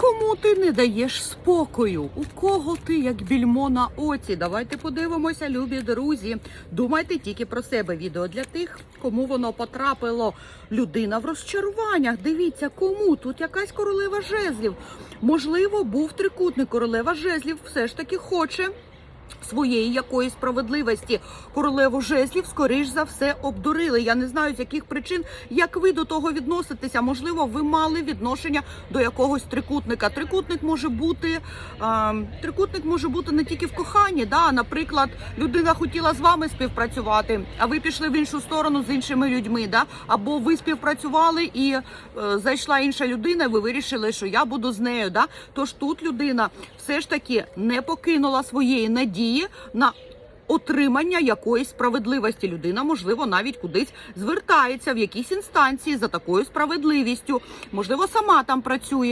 Кому ти не даєш спокою? У кого ти як більмо на оці? Давайте подивимося, любі друзі. Думайте тільки про себе. Відео для тих, кому воно потрапило. Людина в розчаруваннях. Дивіться, кому тут якась королева жезлів. Можливо, був трикутник. Королева жезлів все ж таки хоче. Своєї якоїсь справедливості королеву жезлів, скоріш за все, обдурили. Я не знаю з яких причин, як ви до того відноситеся. Можливо, ви мали відношення до якогось трикутника. Трикутник може бути е, трикутник може бути не тільки в коханні. Да? Наприклад, людина хотіла з вами співпрацювати, а ви пішли в іншу сторону з іншими людьми. Да? Або ви співпрацювали і е, зайшла інша людина, і ви вирішили, що я буду з нею. Да? Тож тут людина все ж таки не покинула своєї надії на отримання якоїсь справедливості. Людина, можливо, навіть кудись звертається в якісь інстанції за такою справедливістю. Можливо, сама там працює.